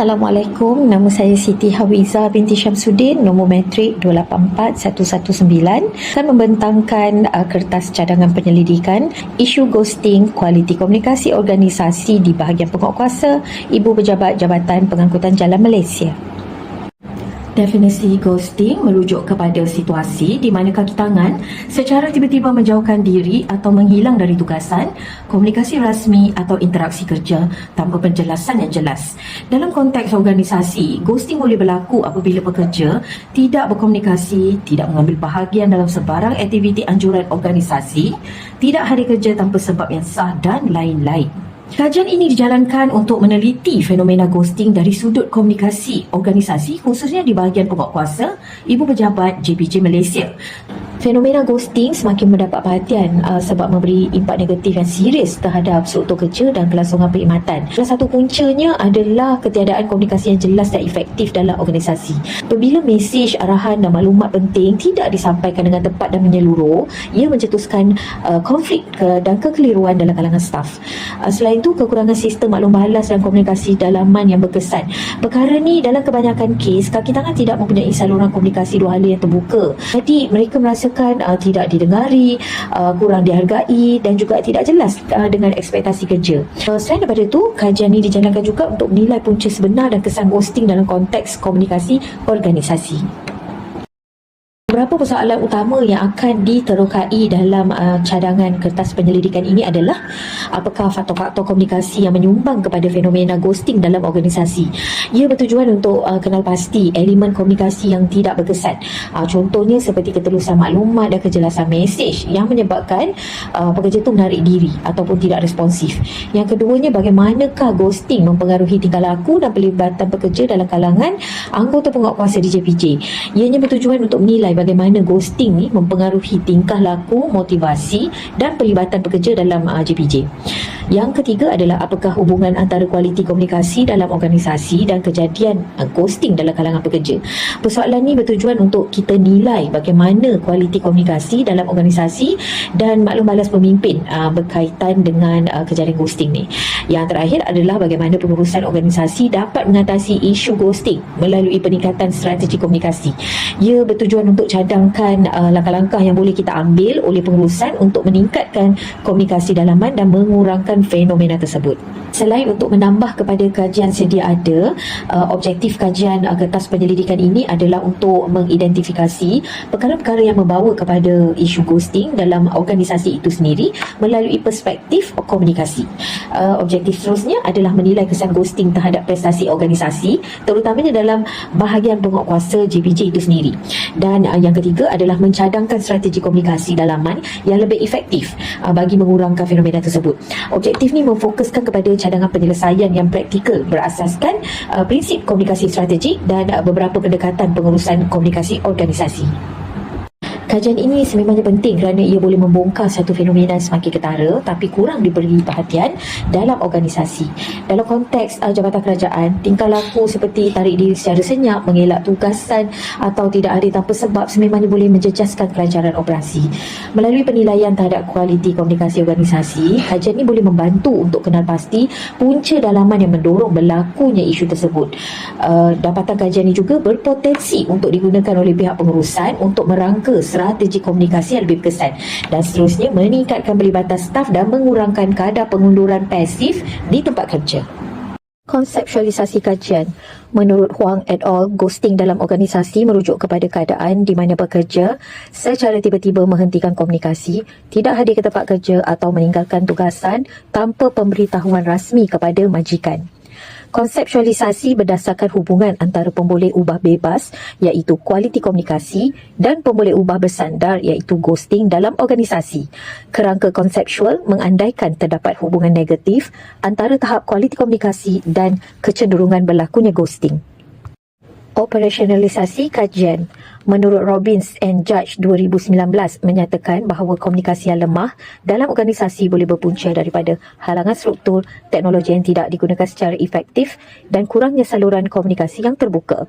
Assalamualaikum, nama saya Siti Hawiza binti Syamsuddin, nombor metrik 284119 akan membentangkan uh, kertas cadangan penyelidikan isu ghosting kualiti komunikasi organisasi di bahagian penguatkuasa Ibu Pejabat Jabatan Pengangkutan Jalan Malaysia. Definisi ghosting merujuk kepada situasi di mana kaki tangan secara tiba-tiba menjauhkan diri atau menghilang dari tugasan, komunikasi rasmi atau interaksi kerja tanpa penjelasan yang jelas. Dalam konteks organisasi, ghosting boleh berlaku apabila pekerja tidak berkomunikasi, tidak mengambil bahagian dalam sebarang aktiviti anjuran organisasi, tidak hadir kerja tanpa sebab yang sah dan lain-lain. Kajian ini dijalankan untuk meneliti fenomena ghosting dari sudut komunikasi organisasi khususnya di bahagian penguatkuasa Ibu Pejabat JPJ Malaysia. Fenomena ghosting semakin mendapat perhatian uh, sebab memberi impak negatif yang serius terhadap struktur kerja dan kelangsungan perkhidmatan. Salah satu puncanya adalah ketiadaan komunikasi yang jelas dan efektif dalam organisasi. Apabila mesej, arahan dan maklumat penting tidak disampaikan dengan tepat dan menyeluruh, ia mencetuskan uh, konflik ke, dan kekeliruan dalam kalangan staf. Uh, selain itu, kekurangan sistem maklum balas dan komunikasi dalaman yang berkesan. Perkara ni dalam kebanyakan kes, kaki tangan tidak mempunyai saluran komunikasi dua hala yang terbuka. Jadi, mereka merasa merasakan uh, tidak didengari, uh, kurang dihargai dan juga tidak jelas uh, dengan ekspektasi kerja. Uh, selain daripada itu, kajian ini dijalankan juga untuk menilai punca sebenar dan kesan ghosting dalam konteks komunikasi organisasi. Beberapa persoalan utama yang akan diterokai dalam uh, cadangan kertas penyelidikan ini adalah apakah faktor-faktor komunikasi yang menyumbang kepada fenomena ghosting dalam organisasi. Ia bertujuan untuk uh, kenal pasti elemen komunikasi yang tidak berkesan. Uh, contohnya seperti ketelusan maklumat dan kejelasan mesej yang menyebabkan uh, pekerja itu menarik diri ataupun tidak responsif. Yang keduanya bagaimanakah ghosting mempengaruhi tingkah laku dan pelibatan pekerja dalam kalangan anggota penguatkuasa di JPJ. Ianya bertujuan untuk menilai bagaimana ghosting ni mempengaruhi tingkah laku, motivasi dan pelibatan pekerja dalam uh, JPJ. Yang ketiga adalah apakah hubungan antara kualiti komunikasi dalam organisasi dan kejadian uh, ghosting dalam kalangan pekerja. Persoalan ini bertujuan untuk kita nilai bagaimana kualiti komunikasi dalam organisasi dan maklum balas pemimpin uh, berkaitan dengan uh, kejadian ghosting ni. Yang terakhir adalah bagaimana pengurusan organisasi dapat mengatasi isu ghosting melalui peningkatan strategi komunikasi. Ia bertujuan untuk cadangkan uh, langkah-langkah yang boleh kita ambil oleh pengurusan untuk meningkatkan komunikasi dalaman dan mengurangkan fenomena tersebut. Selain untuk menambah kepada kajian sedia ada, uh, objektif kajian uh, kertas penyelidikan ini adalah untuk mengidentifikasi perkara-perkara yang membawa kepada isu ghosting dalam organisasi itu sendiri melalui perspektif komunikasi. Uh, objektif seterusnya adalah menilai kesan ghosting terhadap prestasi organisasi terutamanya dalam bahagian penguatkuasa JPJ itu sendiri. Dan uh, yang ketiga adalah mencadangkan strategi komunikasi dalaman yang lebih efektif uh, bagi mengurangkan fenomena tersebut. Objektif ni memfokuskan kepada cadangan penyelesaian yang praktikal berasaskan uh, prinsip komunikasi strategik dan uh, beberapa pendekatan pengurusan komunikasi organisasi. Kajian ini sememangnya penting kerana ia boleh membongkar satu fenomena semakin ketara tapi kurang diberi perhatian dalam organisasi. Dalam konteks uh, jabatan kerajaan, tingkah laku seperti tarik diri secara senyap, mengelak tugasan atau tidak hadir tanpa sebab sememangnya boleh menjejaskan kelancaran operasi. Melalui penilaian terhadap kualiti komunikasi organisasi, kajian ini boleh membantu untuk kenal pasti punca dalaman yang mendorong berlakunya isu tersebut. Uh, dapatan kajian ini juga berpotensi untuk digunakan oleh pihak pengurusan untuk merangka strategi komunikasi yang lebih berkesan dan seterusnya meningkatkan pelibatan staf dan mengurangkan kadar pengunduran pasif di tempat kerja. Konseptualisasi kajian Menurut Huang et al., ghosting dalam organisasi merujuk kepada keadaan di mana pekerja secara tiba-tiba menghentikan komunikasi, tidak hadir ke tempat kerja atau meninggalkan tugasan tanpa pemberitahuan rasmi kepada majikan. Konseptualisasi berdasarkan hubungan antara pemboleh ubah bebas iaitu kualiti komunikasi dan pemboleh ubah bersandar iaitu ghosting dalam organisasi. Kerangka konseptual mengandaikan terdapat hubungan negatif antara tahap kualiti komunikasi dan kecenderungan berlakunya ghosting. Operasionalisasi kajian Menurut Robbins and Judge 2019 menyatakan bahawa komunikasi yang lemah dalam organisasi boleh berpunca daripada halangan struktur, teknologi yang tidak digunakan secara efektif dan kurangnya saluran komunikasi yang terbuka.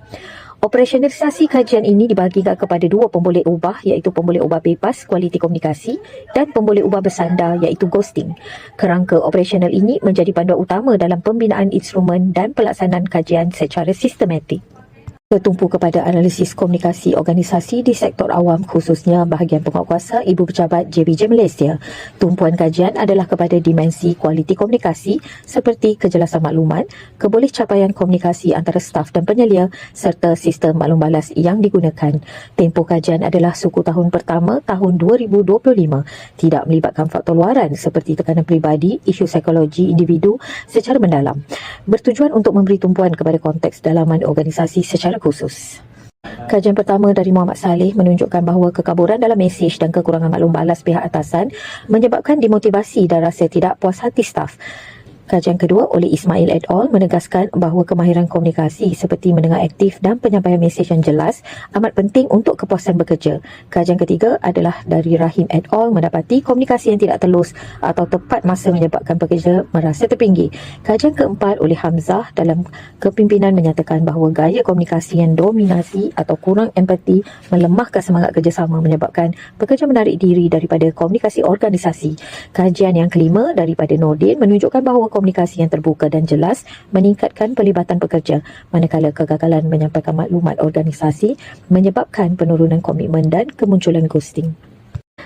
Operasionalisasi kajian ini dibahagikan kepada dua pemboleh ubah iaitu pemboleh ubah bebas kualiti komunikasi dan pemboleh ubah bersandar iaitu ghosting. Kerangka operasional ini menjadi panduan utama dalam pembinaan instrumen dan pelaksanaan kajian secara sistematik tertumpu kepada analisis komunikasi organisasi di sektor awam khususnya bahagian penguatkuasa Ibu Pejabat JBJ Malaysia. Tumpuan kajian adalah kepada dimensi kualiti komunikasi seperti kejelasan maklumat, keboleh capaian komunikasi antara staf dan penyelia serta sistem maklum balas yang digunakan. Tempoh kajian adalah suku tahun pertama tahun 2025. Tidak melibatkan faktor luaran seperti tekanan peribadi, isu psikologi individu secara mendalam. Bertujuan untuk memberi tumpuan kepada konteks dalaman organisasi secara khusus. Kajian pertama dari Muhammad Saleh menunjukkan bahawa kekaburan dalam mesej dan kekurangan maklum balas pihak atasan menyebabkan dimotivasi dan rasa tidak puas hati staf. Kajian kedua oleh Ismail et al. menegaskan bahawa kemahiran komunikasi seperti mendengar aktif dan penyampaian mesej yang jelas amat penting untuk kepuasan bekerja. Kajian ketiga adalah dari Rahim et al. mendapati komunikasi yang tidak telus atau tepat masa menyebabkan pekerja merasa terpinggir. Kajian keempat oleh Hamzah dalam kepimpinan menyatakan bahawa gaya komunikasi yang dominasi atau kurang empati melemahkan semangat kerjasama menyebabkan pekerja menarik diri daripada komunikasi organisasi. Kajian yang kelima daripada Nordin menunjukkan bahawa komunikasi yang terbuka dan jelas meningkatkan pelibatan pekerja manakala kegagalan menyampaikan maklumat organisasi menyebabkan penurunan komitmen dan kemunculan ghosting.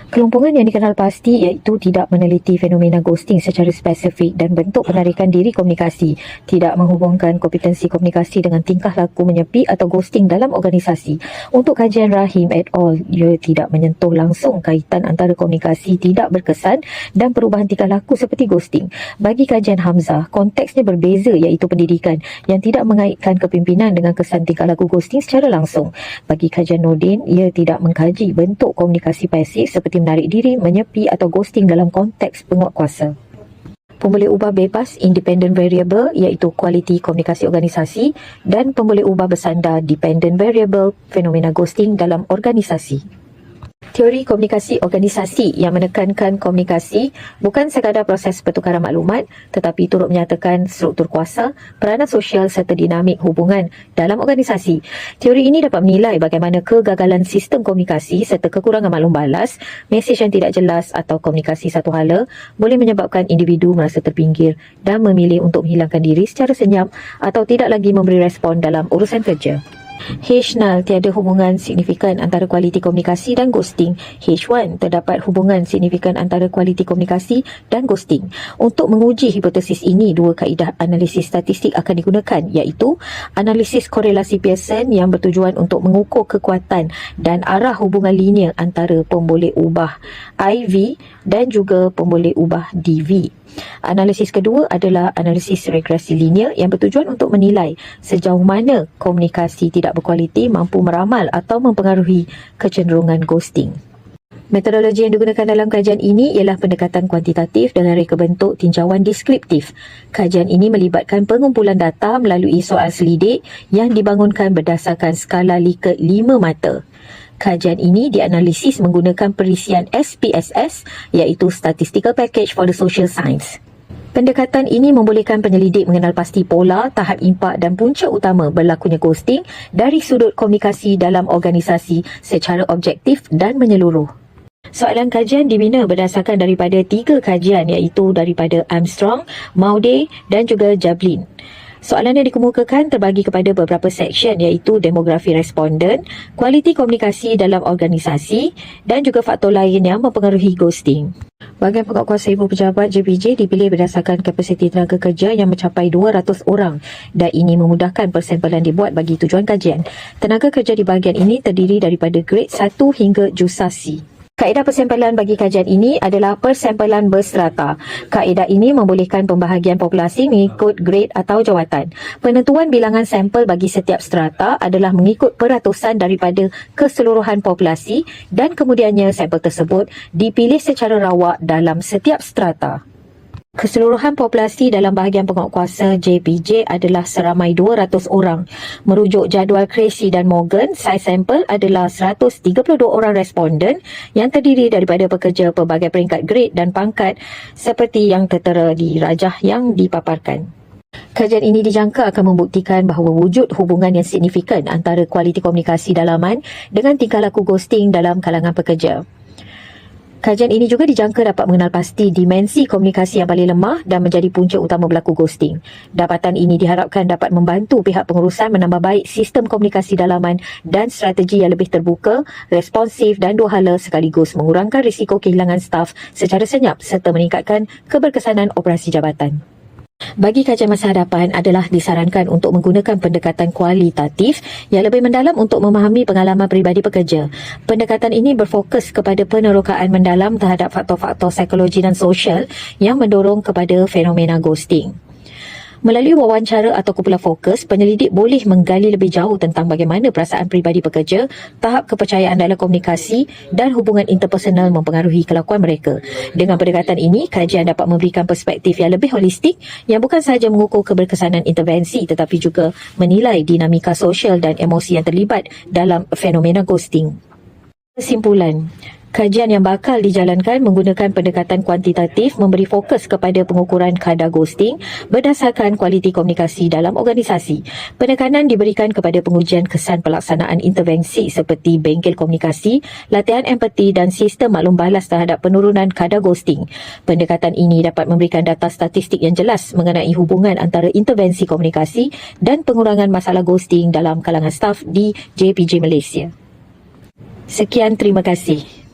Kelumpuhan yang dikenal pasti iaitu tidak meneliti fenomena ghosting secara spesifik dan bentuk penarikan diri komunikasi, tidak menghubungkan kompetensi komunikasi dengan tingkah laku menyepi atau ghosting dalam organisasi. Untuk kajian Rahim et al, ia tidak menyentuh langsung kaitan antara komunikasi tidak berkesan dan perubahan tingkah laku seperti ghosting. Bagi kajian Hamzah, konteksnya berbeza iaitu pendidikan yang tidak mengaitkan kepimpinan dengan kesan tingkah laku ghosting secara langsung. Bagi kajian Nordin, ia tidak mengkaji bentuk komunikasi pasif seperti seperti menarik diri, menyepi atau ghosting dalam konteks penguatkuasa. Pemboleh ubah bebas independent variable iaitu kualiti komunikasi organisasi dan pemboleh ubah bersandar dependent variable fenomena ghosting dalam organisasi. Teori komunikasi organisasi yang menekankan komunikasi bukan sekadar proses pertukaran maklumat tetapi turut menyatakan struktur kuasa, peranan sosial serta dinamik hubungan dalam organisasi. Teori ini dapat menilai bagaimana kegagalan sistem komunikasi serta kekurangan maklum balas, mesej yang tidak jelas atau komunikasi satu hala boleh menyebabkan individu merasa terpinggir dan memilih untuk menghilangkan diri secara senyap atau tidak lagi memberi respon dalam urusan kerja. H0 tiada hubungan signifikan antara kualiti komunikasi dan ghosting. H1 terdapat hubungan signifikan antara kualiti komunikasi dan ghosting. Untuk menguji hipotesis ini, dua kaedah analisis statistik akan digunakan iaitu analisis korelasi Pearson yang bertujuan untuk mengukur kekuatan dan arah hubungan linear antara pemboleh ubah IV dan juga pemboleh ubah DV. Analisis kedua adalah analisis regresi linear yang bertujuan untuk menilai sejauh mana komunikasi tidak berkualiti mampu meramal atau mempengaruhi kecenderungan ghosting. Metodologi yang digunakan dalam kajian ini ialah pendekatan kuantitatif dengan reka bentuk tinjauan deskriptif. Kajian ini melibatkan pengumpulan data melalui soal selidik yang dibangunkan berdasarkan skala Likert 5 mata. Kajian ini dianalisis menggunakan perisian SPSS iaitu Statistical Package for the Social Science. Pendekatan ini membolehkan penyelidik mengenal pasti pola, tahap impak dan punca utama berlakunya ghosting dari sudut komunikasi dalam organisasi secara objektif dan menyeluruh. Soalan kajian dibina berdasarkan daripada tiga kajian iaitu daripada Armstrong, Maude dan juga Jablin. Soalan yang dikemukakan terbagi kepada beberapa seksyen iaitu demografi responden, kualiti komunikasi dalam organisasi dan juga faktor lain yang mempengaruhi ghosting. Bagian penguatkuasa ibu pejabat JPJ dipilih berdasarkan kapasiti tenaga kerja yang mencapai 200 orang dan ini memudahkan persempelan dibuat bagi tujuan kajian. Tenaga kerja di bahagian ini terdiri daripada grade 1 hingga jusasi. Kaedah persempelan bagi kajian ini adalah persempelan berserata. Kaedah ini membolehkan pembahagian populasi mengikut grade atau jawatan. Penentuan bilangan sampel bagi setiap strata adalah mengikut peratusan daripada keseluruhan populasi dan kemudiannya sampel tersebut dipilih secara rawak dalam setiap strata. Keseluruhan populasi dalam bahagian penguatkuasa JPJ adalah seramai 200 orang. Merujuk jadual Cressy dan Morgan, saiz sampel adalah 132 orang responden yang terdiri daripada pekerja pelbagai peringkat grade dan pangkat seperti yang tertera di rajah yang dipaparkan. Kajian ini dijangka akan membuktikan bahawa wujud hubungan yang signifikan antara kualiti komunikasi dalaman dengan tingkah laku ghosting dalam kalangan pekerja. Kajian ini juga dijangka dapat mengenal pasti dimensi komunikasi yang paling lemah dan menjadi punca utama berlaku ghosting. Dapatan ini diharapkan dapat membantu pihak pengurusan menambah baik sistem komunikasi dalaman dan strategi yang lebih terbuka, responsif dan dua hala sekaligus mengurangkan risiko kehilangan staf secara senyap serta meningkatkan keberkesanan operasi jabatan. Bagi kajian masa hadapan adalah disarankan untuk menggunakan pendekatan kualitatif yang lebih mendalam untuk memahami pengalaman peribadi pekerja. Pendekatan ini berfokus kepada penerokaan mendalam terhadap faktor-faktor psikologi dan sosial yang mendorong kepada fenomena ghosting. Melalui wawancara atau kumpulan fokus, penyelidik boleh menggali lebih jauh tentang bagaimana perasaan peribadi pekerja, tahap kepercayaan dalam komunikasi dan hubungan interpersonal mempengaruhi kelakuan mereka. Dengan pendekatan ini, kajian dapat memberikan perspektif yang lebih holistik yang bukan sahaja mengukur keberkesanan intervensi tetapi juga menilai dinamika sosial dan emosi yang terlibat dalam fenomena ghosting. Kesimpulan, Kajian yang bakal dijalankan menggunakan pendekatan kuantitatif memberi fokus kepada pengukuran kadar ghosting berdasarkan kualiti komunikasi dalam organisasi. Penekanan diberikan kepada pengujian kesan pelaksanaan intervensi seperti bengkel komunikasi, latihan empati dan sistem maklum balas terhadap penurunan kadar ghosting. Pendekatan ini dapat memberikan data statistik yang jelas mengenai hubungan antara intervensi komunikasi dan pengurangan masalah ghosting dalam kalangan staf di JPJ Malaysia. Sekian, terima kasih.